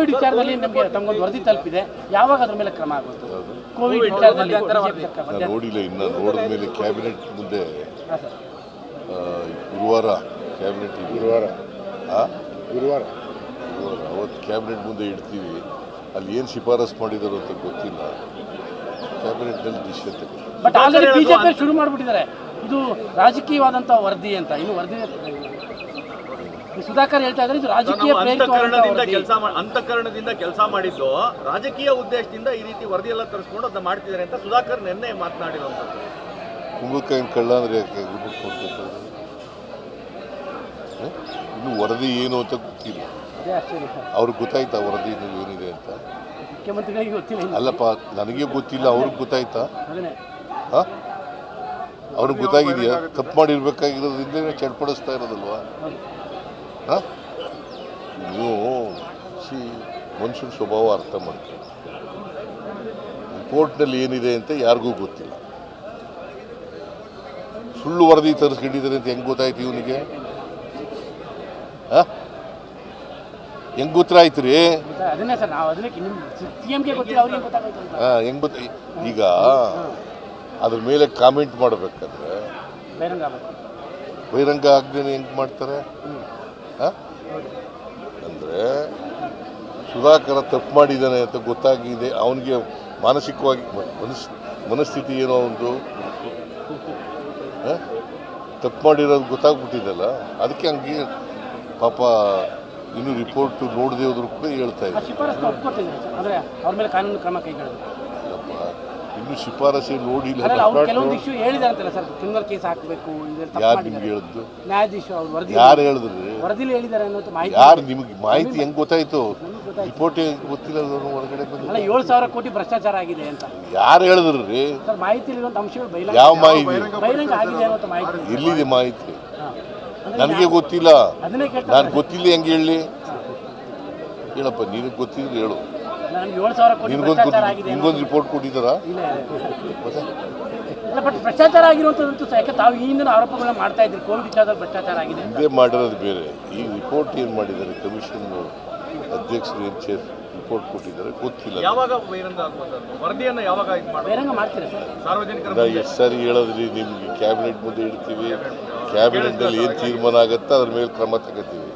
Covid ವಿಚಾರದಲ್ಲಿ ನಮಗೆ ತಮಗೊಂದು ವರದಿ ತಲುಪಿದೆ. ಯಾವಾಗ ಅದ್ರ ಮೇಲೆ ಕ್ರಮ ಆಗುತ್ತೆ? ಕೋವಿಡ್ ವಿಚಾರದಲ್ಲಿ ನಾನು ನೋಡಿಲ್ಲ ಇನ್ನು ನೋಡಿದ ಮೇಲೆ ಕ್ಯಾಬಿನೆಟ್ ಮುಂದೆ ಗುರುವಾರ ಕ್ಯಾಬಿನೆಟ್ ಗುರುವಾರ. ಗುರುವಾರ. ಗುರುವಾರ. ಅವತ್ತು ಕ್ಯಾಬಿನೆಟ್ ಮುಂದೆ ಇಡ್ತೀವಿ. ಅಲ್ಲಿ ಏನು ಶಿಫಾರಸ್ ಮಾಡಿದರು ಅಂತ ಗೊತ್ತಿಲ್ಲ. ಕ್ಯಾಬಿನೆಟ್ನಲ್ಲಿ ಡಿಸಿಷನ್ ತಗೊಳ್ಳಿ. ಬಟ್ ಆಲ್ರೆಡಿ ಬಿಜೆಪಿ ಶುರು ಮಾಡಿಬಿಟ್ಟಿದ್ದಾರೆ. ಇದು ರಾಜಕೀಯವಾದಂಥ ವರದಿ ಅಂತ. ಇನ್ನು ವರದಿ ಸುಧಾಕರ್ ಹೇಳ್ತಾ ಇದ್ರೆ ಇದು ರಾಜಕೀಯ ಅಂತಃಕರಣದಿಂದ ಕೆಲಸ ಅಂತಃಕರಣದಿಂದ ಕೆಲಸ ಮಾಡಿದ್ದು ರಾಜಕೀಯ ಉದ್ದೇಶದಿಂದ ಈ ರೀತಿ ವರದಿ ಎಲ್ಲ ತರಿಸ್ಕೊಂಡು ಅದನ್ನ ಮಾಡ್ತಿದ್ದಾರೆ ಅಂತ ಸುಧಾಕರ್ ನಿನ್ನೆ ಮಾತನಾಡಿರುವಂಥದ್ದು. ಕುಂಬಳಕಾಯಿನ ಕಳ್ಳ ಅಂದರೆ ಯಾಕೆ? ಇನ್ನು ವರದಿ ಏನು ಅಂತ ಗೊತ್ತಿಲ್ಲ. ಅವ್ರಿಗೆ ಗೊತ್ತಾಯ್ತಾ ವರದಿ ಏನಿದೆ ಅಂತ? ಮುಖ್ಯಮಂತ್ರಿಗಳಿಗೆ ಗೊತ್ತಿಲ್ಲ ಅಲ್ಲಪ್ಪ ನನಗೆ ಗೊತ್ತಿಲ್ಲ ಅವ್ರಿಗೆ ಗೊತ್ತಾಯ್ತಾ? ಹಾಂ? ಅವ್ರಿಗೆ ಗೊತ್ತಾಗಿದೆಯಾ? ತಪ್ಪು ಮಾಡಿರ್ಬೇಕಾಗಿರೋದ್ರಿಂದ ಚಡ್ಪಡಿಸ್ತಾ ಇರೋದಲ್ವಾ. ಹಾಂ ನೀವು ಸಿ ಮನುಷ್ಯನ ಸ್ವಭಾವ ಅರ್ಥ ಮಾಡ್ಕೊಳ್ಳಿ ರಿಪೋರ್ಟ್ನಲ್ಲಿ ಏನಿದೆ ಅಂತ ಯಾರಿಗೂ ಗೊತ್ತಿಲ್ಲ. ಸುಳ್ಳು ವರದಿ ತರಿಸ್ಕೊಂಡಿದ್ದಾರೆ ಅಂತ ಹೆಂಗೆ ಗೊತ್ತಾಯ್ತು ಇವನಿಗೆ? ಹಾಂ? ಹೆಂಗೆ ಗೊತ್ತಾಯ್ತು ರೀ? ಹಾಂ ಹೆಂಗೆ ಗೊತ್ತ ಈಗ ಅದ್ರ ಮೇಲೆ ಕಾಮೆಂಟ್ ಮಾಡ್ಬೇಕಾದ್ರೆ ಬಹಿರಂಗ ಆಗದೇನೆ ಹೆಂಗೆ ಮಾಡ್ತಾರೆ? ಅಂದರೆ ಸುಧಾಕರ ತಪ್ಪು ಮಾಡಿದ್ದಾನೆ ಅಂತ ಗೊತ್ತಾಗಿದೆ. ಅವನಿಗೆ ಮಾನಸಿಕವಾಗಿ ಮನಸ್, ಮನಸ್ಥಿತಿ ಏನೋ ಒಂದು. ತಪ್ಪು ಮಾಡಿರೋದು ಗೊತ್ತಾಗ್ಬಿಟ್ಟಿದ್ದಲ್ಲ ಅದಕ್ಕೆ ಹಂಗೆ ಪಾಪ ಇನ್ನು ರಿಪೋರ್ಟ್ ನೋಡದೆ ಹೋದ್ರು ಕೂಡ ಹೇಳ್ತಾ ಇದ್ದಾರೆ. ಇನ್ನು ಶಿಫಾರಸೆ ನೋಡಿಲ್ಲ ಅದ್ರಲ್ಲಿ ಅವ್ರು ಕೆಲವೊಂದು ಇಶ್ಯೂ ಹೇಳಿದ್ದಾರೆ ಅಂತಲ್ಲ ಸರ್ ಕ್ರಿಮಿನಲ್ ಕೇಸ್ ಹಾಕಬೇಕು ಇದೆಲ್ಲ ತಪ್ಪು ಯಾರು ನಿಮ್ಗೆ ಹೇಳಿದ್ದು? ನ್ಯಾಯಾಧೀಶ ಅವ್ರು ವರದಿ ಯಾರು ಹೇಳಿದ್ರಿ. ವರದಿಲಿ ಹೇಳಿದ್ದಾರೆ ಅನ್ನೋದು ಮಾಹಿತಿ ಯಾರು ನಿಮಗೆ ಮಾಹಿತಿ ಹೆಂಗ್ ಗೊತ್ತಾಯ್ತು? ರಿಪೋರ್ಟ್ ಗೊತ್ತಿಲ್ಲ ಹೊರಗಡೆ ಅಲ್ಲ ಏಳು ಸಾವಿರ ಕೋಟಿ ಭ್ರಷ್ಟಾಚಾರ ಆಗಿದೆ ಅಂತ. ಯಾರು ಹೇಳಿದ್ರಿ ಸರ್ ಮಾಹಿತಿಲಿರುವಂಥ ಅಂಶಗಳು ಬಹಿರಂಗ ಯಾವ ಮಾಹಿತಿ? ಬಹಿರಂಗ ಆಗಿದೆ ಅನ್ನೋ ಮಾಹಿತಿ ಎಲ್ಲಿದೆ ಮಾಹಿತಿ. ನನಗೆ ಗೊತ್ತಿಲ್ಲ. ನಾನು ಗೊತ್ತಿಲ್ಲ ಹೆಂಗೆ ಹೇಳಿ? ಹೇಳಪ್ಪ ನೀನು ಗೊತ್ತಿದ್ರೆ ಹೇಳು. ನಮ್ಗೆ ಏಳು ಕೋಟಿ ನಿನ್ಗೊಂದು ಭ್ರಷ್ಟಾಚಾರ ಆಗಿದೆ ಅನ್ನೋ- ನಿನ್ಗೊಂದು ರಿಪೋರ್ಟ್ ಕೊಟ್ಟಿದ್ದಾರಾ? ಇಲ್ಲ ಬಟ್ ಭ್ರಷ್ಟಾಚಾರ ಆಗಿರುವಂಥದ್ದು ಯಾಕೆ ತಾವು ಈ ಹಿಂದಿನ ಆರೋಪಗಳನ್ನ ಮಾಡ್ತಾ ಇದ್ರಿ ಕೋವಿಡ್ ವಿಚಾರದಲ್ಲಿ ಭ್ರಷ್ಟಾಚಾರ ಆಗಿದೆ. ಹಿಂದೆ ಮಾಡಿರೋದು ಬೇರೆ. ಈ ರಿಪೋರ್ಟ್ ಏನು ಮಾಡಿದ್ದಾರೆ? ಕಮಿಷನ್ ಅಧ್ಯಕ್ಷರು ಏನು ಚೇರ್ ರಿಪೋರ್ಟ್ ಕೊಟ್ಟಿದ್ದಾರೆ? ಗೊತ್ತಿಲ್ಲ. ಯಾವಾಗ ಬಹಿರಂಗ ವರದಿಯನ್ನ ಯಾವಾಗ ಬಹಿರಂಗ ಮಾಡ್ತೀರಾ ಸರ್? ಸಾರ್ವಜನಿಕರ ಎಷ್ಟು ಸಾರಿ ಹೇಳಿದ್ರಿ ನಿಮ್ಗೆ? ಕ್ಯಾಬಿನೆಟ್ ಮುಂದೆ ಇಡ್ತೀವಿ. ಕ್ಯಾಬಿನೆಟ್ನಲ್ಲಿ ಏನು ತೀರ್ಮಾನ ಆಗುತ್ತೆ? ಅದ್ರ ಮೇಲೆ ಕ್ರಮ ತಗೋತೀವಿ.